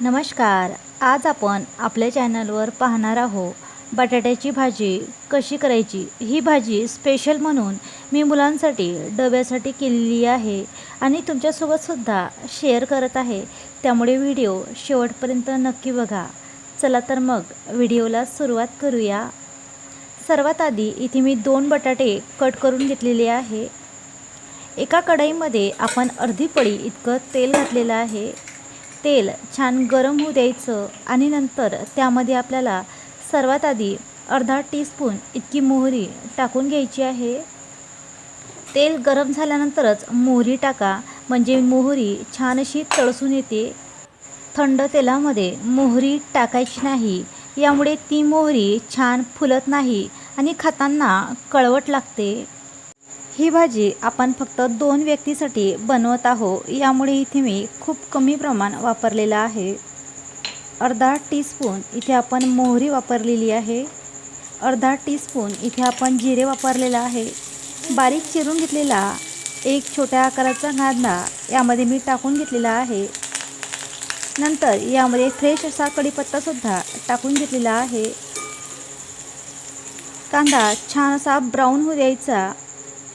नमस्कार आज आपण आपल्या चॅनलवर पाहणार आहोत बटाट्याची भाजी कशी करायची? ही भाजी स्पेशल म्हणून मी मुलांसाठी डब्यासाठी केलेली आहे आणि तुमच्यासोबतसुद्धा शेअर करत आहे. त्यामुळे व्हिडिओ शेवटपर्यंत नक्की बघा. चला तर मग व्हिडिओला सुरुवात करूया. सर्वात आधी इथे मी दोन बटाटे कट करून घेतलेले आहे. एका कढईमध्ये आपण अर्धी पडी इतकं तेल घातलेलं आहे. तेल छान गरम होऊ द्यायचं आणि नंतर त्यामध्ये आपल्याला सर्वात आधी अर्धा टीस्पून इतकी मोहरी टाकून घ्यायची आहे. तेल गरम झाल्यानंतरच मोहरी टाका म्हणजे मोहरी छान अशी तळसून येते. थंड तेलामध्ये मोहरी टाकायची नाही यामुळे ती मोहरी छान फुलत नाही आणि खाताना कळवट लागते. ही भाजी आपण फक्त दोन व्यक्तीसाठी बनवत आहो यामुळे इथे मी खूप कमी प्रमाण वापरलेलं आहे. अर्धा टीस्पून इथे आपण मोहरी वापरलेली आहे. अर्धा टीस्पून इथे आपण जिरे वापरलेलं आहे. बारीक चिरून घेतलेला एक छोट्या आकाराचा कांदा यामध्ये मी टाकून घेतलेला आहे. नंतर यामध्ये फ्रेश असा कढीपत्तासुद्धा टाकून घेतलेला आहे. कांदा छान असा ब्राऊन होऊ द्यायचा.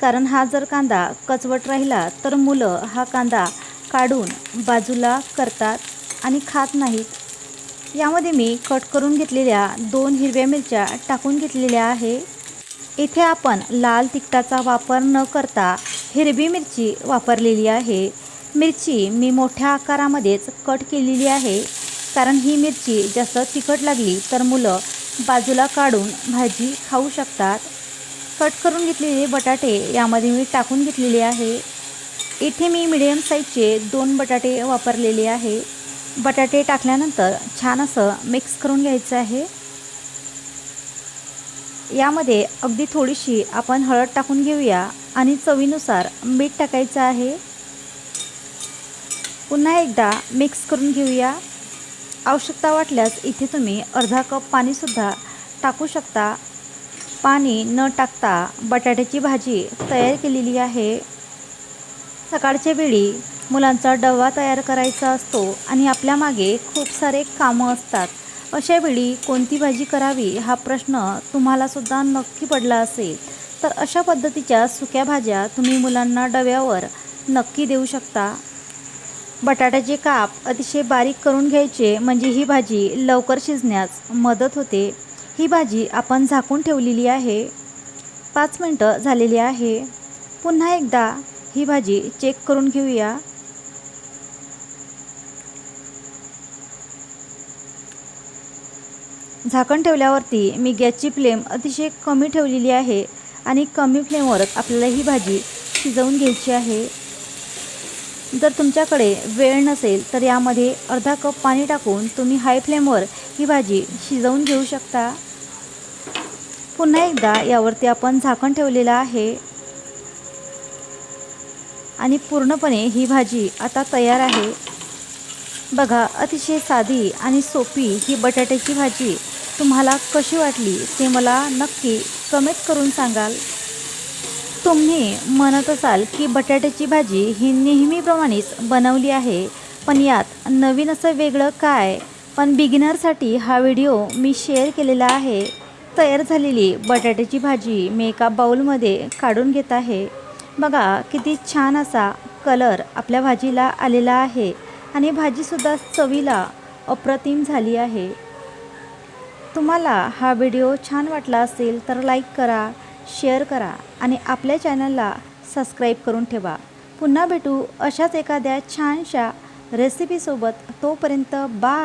कारण हा जर कांदा कचवट राहिला तर मुलं हा कांदा काढून बाजूला करतात आणि खात नाहीत. यामध्ये मी कट करून घेतलेल्या दोन हिरव्या मिरच्या टाकून घेतलेल्या आहे. इथे आपण लाल तिखटाचा वापर न करता हिरवी मिरची वापरलेली आहे. मिरची मी मोठ्या आकारामध्येच कट केलेली आहे. कारण ही मिरची जास्त तिखट लागली तर मुलं बाजूला काढून भाजी खाऊ शकतात. कट करून घेतलेले बटाटे यामध्ये मी टाकून घेतलेले आहे. इथे मी मिडियम साईजचे दोन बटाटे वापरलेले आहे. बटाटे टाकल्यानंतर छान असं मिक्स करून घ्यायचं आहे. यामध्ये अगदी थोडीशी आपण हळद टाकून घेऊया आणि चवीनुसार मीठ टाकायचं आहे. पुन्हा एकदा मिक्स करून घेऊया. आवश्यकता वाटल्यास इथे तुम्ही अर्धा कप पाणीसुद्धा टाकू शकता. पाणी न टाकता बटाट्याची भाजी तयार केलेली आहे. सकाळच्या वेळी मुलांचा डबा तयार करायचा असतो आणि आपल्या मागे खूप सारे कामं असतात. अशा वेळी कोणती भाजी करावी हा प्रश्न तुम्हालासुद्धा नक्की पडला असेल. तर अशा पद्धतीच्या सुक्या भाज्या तुम्ही मुलांना डब्यावर नक्की देऊ शकता. बटाट्याचे काप अतिशय बारीक करून घ्यायचे म्हणजे ही भाजी लवकर शिजण्यास मदत होते. ही भाजी आपण झाकून ठेवलेली आहे. पाच मिनटं झालेली आहे. पुन्हा एकदा ही भाजी चेक करून घेऊया. झाकण ठेवल्यावरती मी गॅसची फ्लेम अतिशय कमी ठेवलेली आहे आणि कमी फ्लेमवरच आपल्याला ही भाजी शिजवून घ्यायची आहे. जर तुमच्याकडे वेळ नसेल तर यामध्ये अर्धा कप पाणी टाकून तुम्ही हाय फ्लेमवर ही भाजी शिजवून घेऊ शकता. पुन्हा एकदा यावरती आपण झाकण ठेवलेलं आहे. आणि पूर्णपणे ही भाजी आता तयार आहे. बघा अतिशय साधी आणि सोपी ही बटाट्याची भाजी तुम्हाला कशी वाटली ते मला नक्की कमेंट करून सांगाल. तुम्ही म्हणत असाल की बटाट्याची भाजी ही नेहमीप्रमाणेच बनवली आहे पण यात नवीन असं वेगळं काय? पण बिगिनरसाठी हा व्हिडिओ मी शेअर केलेला आहे. तयार झालेली बटाट्याची भाजी मी एका बाऊलमध्ये काढून घेत आहे. बघा किती छान असा कलर आपल्या भाजीला आलेला आहे आणि भाजीसुद्धा चवीला अप्रतिम झाली आहे. तुम्हाला हा व्हिडिओ छान वाटला असेल तर लाईक करा शेअर करा आणि आपल्या चॅनलला सबस्क्राईब करून ठेवा. पुन्हा भेटू अशाच एखाद्या छानशा रेसिपीसोबत तोपर्यंत बाय!